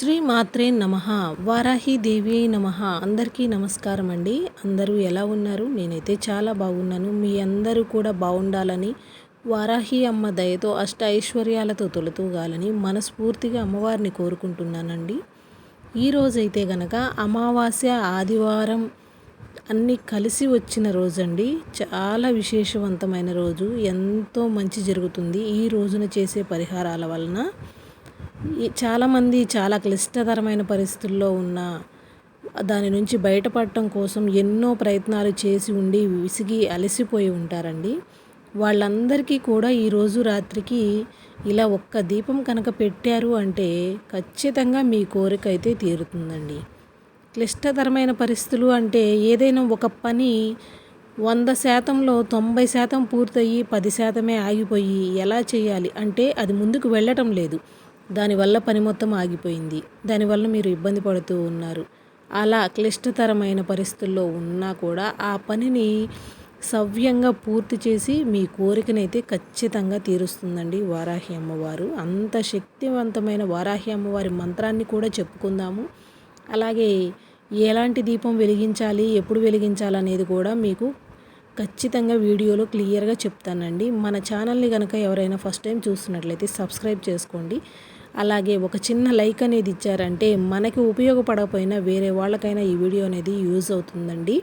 శ్రీ మాత్రే నమ. వారాహి దేవి నమ. అందరికీ నమస్కారం అండి. అందరూ ఎలా ఉన్నారు? నేనైతే చాలా బాగున్నాను. మీ అందరూ కూడా బాగుండాలని వారాహి అమ్మ దయతో అష్ట ఐశ్వర్యాలతో తొలతూగాలని మనస్ఫూర్తిగా అమ్మవారిని కోరుకుంటున్నానండి. ఈరోజైతే గనక అమావాస్య ఆదివారం అన్నీ కలిసి వచ్చిన రోజండి. చాలా విశేషవంతమైన రోజు. ఎంతో మంచి జరుగుతుంది ఈ రోజున చేసే పరిహారాల వలన. చాలామంది చాలా క్లిష్టతరమైన పరిస్థితుల్లో ఉన్న దాని నుంచి బయటపడటం కోసం ఎన్నో ప్రయత్నాలు చేసి ఉండి విసిగి అలసిపోయి ఉంటారండి. వాళ్ళందరికీ కూడా ఈరోజు రాత్రికి ఇలా ఒక్క దీపం కనుక పెట్టారు అంటే ఖచ్చితంగా మీ కోరిక అయితే తీరుతుందండి. క్లిష్టతరమైన పరిస్థితులు అంటే ఏదైనా ఒక పని వంద శాతంలో తొంభై శాతం పూర్తయి పది శాతమే ఆగిపోయి ఎలా చేయాలి అంటే అది ముందుకు వెళ్ళటం లేదు. దానివల్ల పని మొత్తం ఆగిపోయింది. దానివల్ల మీరు ఇబ్బంది పడుతూ ఉన్నారు. అలా క్లిష్టతరమైన పరిస్థితుల్లో ఉన్నా కూడా ఆ పనిని సవ్యంగా పూర్తి చేసి మీ కోరికనైతే ఖచ్చితంగా తీరుస్తుందండి వారాహి అమ్మవారు. అంత శక్తివంతమైన వారాహి అమ్మవారి మంత్రాన్ని కూడా చెప్పుకుందాము. అలాగే ఎలాంటి దీపం వెలిగించాలి ఎప్పుడు వెలిగించాలి అనేది కూడా మీకు ఖచ్చితంగా వీడియోలో క్లియర్గా చెప్తానండి. మన ఛానల్ని కనుక ఎవరైనా ఫస్ట్ టైం చూస్తున్నట్లయితే సబ్స్క్రైబ్ చేసుకోండి. అలాగే ఒక చిన్న లైక్ అనేది ఇచ్చారంటే మనకి ఉపయోగపడకపోయినా వేరే వాళ్ళకైనా ఈ వీడియో అనేది యూజ్ అవుతుందండి.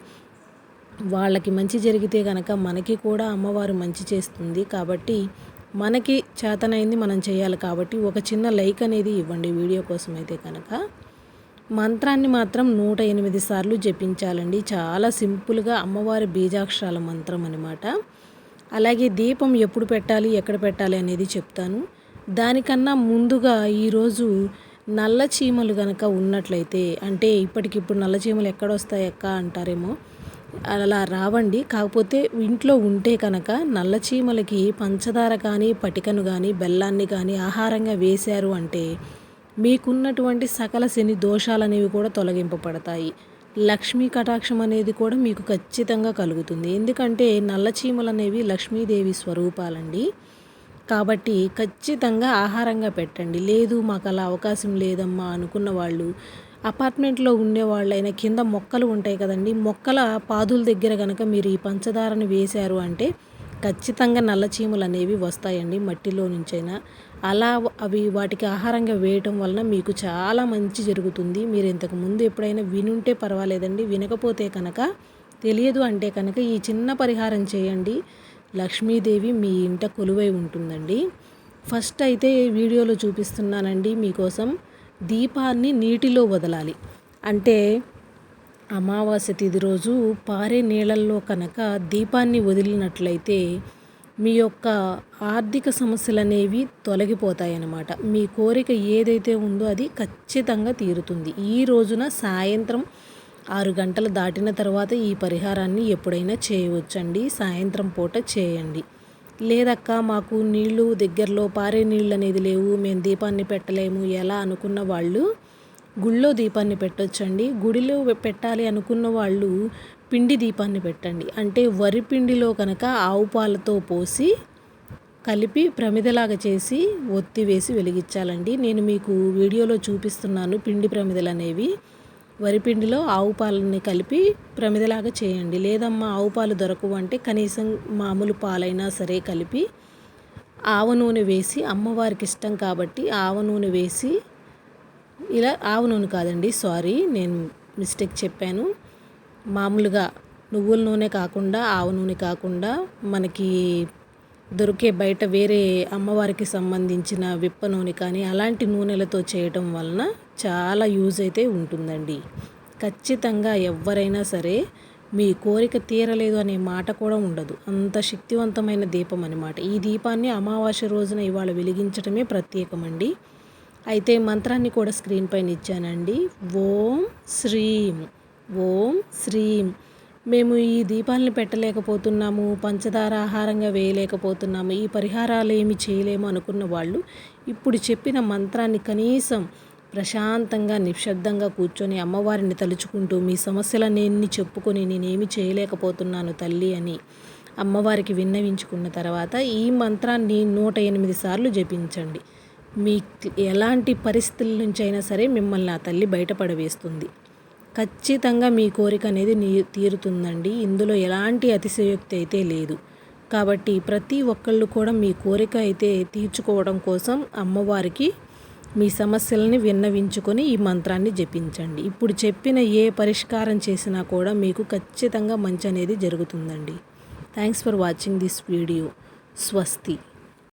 వాళ్ళకి మంచి జరిగితే కనుక మనకి కూడా అమ్మవారు మంచి చేస్తుంది కాబట్టి మనకి చేతనైంది మనం చేయాలి కాబట్టి ఒక చిన్న లైక్ అనేది ఇవ్వండి వీడియో కోసం అయితే కనుక. మంత్రాన్ని మాత్రం నూట ఎనిమిది సార్లు జపించాలండి. చాలా సింపుల్గా అమ్మవారి బీజాక్షరాల మంత్రం అనమాట అలాగే దీపం ఎప్పుడు పెట్టాలి ఎక్కడ పెట్టాలి అనేది చెప్తాను. దానికన్నా ముందుగా ఈరోజు నల్ల చీమలు కనుక ఉన్నట్లయితే అంటే ఇప్పటికిప్పుడు నల్ల చీమలు ఎక్కడొస్తాయి ఎక్క అంటారేమో అలా రావండి. కాకపోతే ఇంట్లో ఉంటే కనుక నల్ల చీమలకి పంచదార కానీ పటికను కానీ బెల్లాన్ని కానీ ఆహారంగా వేశారు అంటే మీకున్నటువంటి సకల శని దోషాలు అనేవి కూడా తొలగింపబడతాయి. లక్ష్మీ కటాక్షం అనేది కూడా మీకు ఖచ్చితంగా కలుగుతుంది. ఎందుకంటే నల్ల చీమలు అనేవి లక్ష్మీదేవి స్వరూపాలండి. కాబట్టి ఖచ్చితంగా ఆహారంగా పెట్టండి. లేదు మాకు అలా అవకాశం లేదమ్మా అనుకున్న వాళ్ళు అపార్ట్మెంట్లో ఉండే వాళ్ళైనా కింద మొక్కలు ఉంటాయి కదండి. మొక్కల పాదుల దగ్గర కనుక మీరు ఈ పంచదారను వేశారు అంటే ఖచ్చితంగా నల్ల చీమలు అనేవి వస్తాయండి మట్టిలో నుంచైనా. అలా అవి వాటికి ఆహారంగా వేయటం వలన మీకు చాలా మంచి జరుగుతుంది. మీరు ఇంతకు ముందు ఎప్పుడైనా వినుంటే పర్వాలేదండి. వినకపోతే కనుక తెలియదు అంటే కనుక ఈ చిన్న పరిహారం చేయండి. లక్ష్మీదేవి మీ ఇంట కొలువై ఉంటుందండి. ఫస్ట్ అయితే వీడియోలో చూపిస్తున్నానండి మీకోసం దీపాన్ని నీటిలో వదలాలి. అంటే అమావాస్య తిది రోజు పారే నీళ్ళల్లో కనుక దీపాన్ని వదిలినట్లయితే మీ యొక్క ఆర్థిక సమస్యలు అనేవి తొలగిపోతాయన్నమాట. మీ కోరిక ఏదైతే ఉందో అది ఖచ్చితంగా తీరుతుంది. ఈ రోజున సాయంత్రం ఆరు గంటలు దాటిన తర్వాత ఈ పరిహారాన్ని ఎప్పుడైనా చేయవచ్చండి. సాయంత్రం పూట చేయండి. లేదక్క మాకు నీళ్ళు దగ్గరలో పారే నీళ్ళు అనేది లేవు. మేము దీపాన్ని పెట్టలేము. ఎలా అనుకున్న వాళ్ళు గుళ్ళో దీపాన్ని పెట్టొచ్చండి. గుడిలో పెట్టాలి అనుకున్న వాళ్ళు పిండి దీపాన్ని పెట్టండి. అంటే వరి పిండిలో కనుక ఆవు పాలతో పోసి కలిపి ప్రమిదలాగా చేసి ఒత్తి వేసి వెలిగించాలండి. నేను మీకు వీడియోలో చూపిస్తున్నాను పిండి ప్రమిదలు అనేవి వరిపిండిలో ఆవు పాలని కలిపి ప్రమిదలాగా చేయండి. లేదమ్మా ఆవు పాలు దొరకవు అంటే కనీసం మామూలు పాలైనా సరే కలిపి ఆవ నూనె వేసి అమ్మవారికి ఇష్టం కాబట్టి ఆవ నూనె వేసి ఇలా ఆవ నూనె కాదండి సారీ నేను మిస్టేక్ చెప్పాను. మామూలుగా నువ్వుల నూనె కాకుండా ఆవ నూనె కాకుండా మనకి దొరికే బయట వేరే అమ్మవారికి సంబంధించిన విప్ప నూనె కానీ అలాంటి నూనెలతో చేయటం వలన చాలా యూజ్ అయితే ఉంటుందండి. ఖచ్చితంగా ఎవరైనా సరే మీ కోరిక తీరలేదు అనే మాట కూడా ఉండదు. అంత శక్తివంతమైన దీపం అనమాట ఈ దీపాన్ని అమావాస్య రోజున ఇవాళ వెలిగించడమే ప్రత్యేకమండి. అయితే మంత్రాన్ని కూడా స్క్రీన్ పైన ఇచ్చానండి. ఓం శ్రీం. ఓం శ్రీం. మేము ఈ దీపాలను పెట్టలేకపోతున్నాము పంచదార ఆహారంగా వేయలేకపోతున్నాము ఈ పరిహారాలు ఏమి చేయలేము అనుకున్న వాళ్ళు ఇప్పుడు చెప్పిన మంత్రాన్ని కనీసం ప్రశాంతంగా నిశ్శబ్దంగా కూర్చొని అమ్మవారిని తలుచుకుంటూ మీ సమస్యలన్నీ చెప్పుకొని నేనేమి చేయలేకపోతున్నాను తల్లి అని అమ్మవారికి విన్నవించుకున్న తర్వాత ఈ మంత్రాన్ని నూట ఎనిమిది సార్లు జపించండి. మీ ఎలాంటి పరిస్థితుల నుంచి అయినా సరే మిమ్మల్ని ఆ తల్లి బయటపడవేస్తుంది. ఖచ్చితంగా మీ కోరిక అనేది నీ తీరుతుందండి. ఇందులో ఎలాంటి అతిశయోక్తి అయితే లేదు. కాబట్టి ప్రతి ఒక్కళ్ళు కూడా మీ కోరిక అయితే తీర్చుకోవడం కోసం అమ్మవారికి మీ సమస్యలని విన్నవించుకొని ఈ మంత్రాన్ని జపించండి. ఇప్పుడు చెప్పిన ఏ పరిష్కారం చేసినా కూడా మీకు ఖచ్చితంగా మంచి అనేది జరుగుతుందండి. Thanks for watching this video స్వస్తి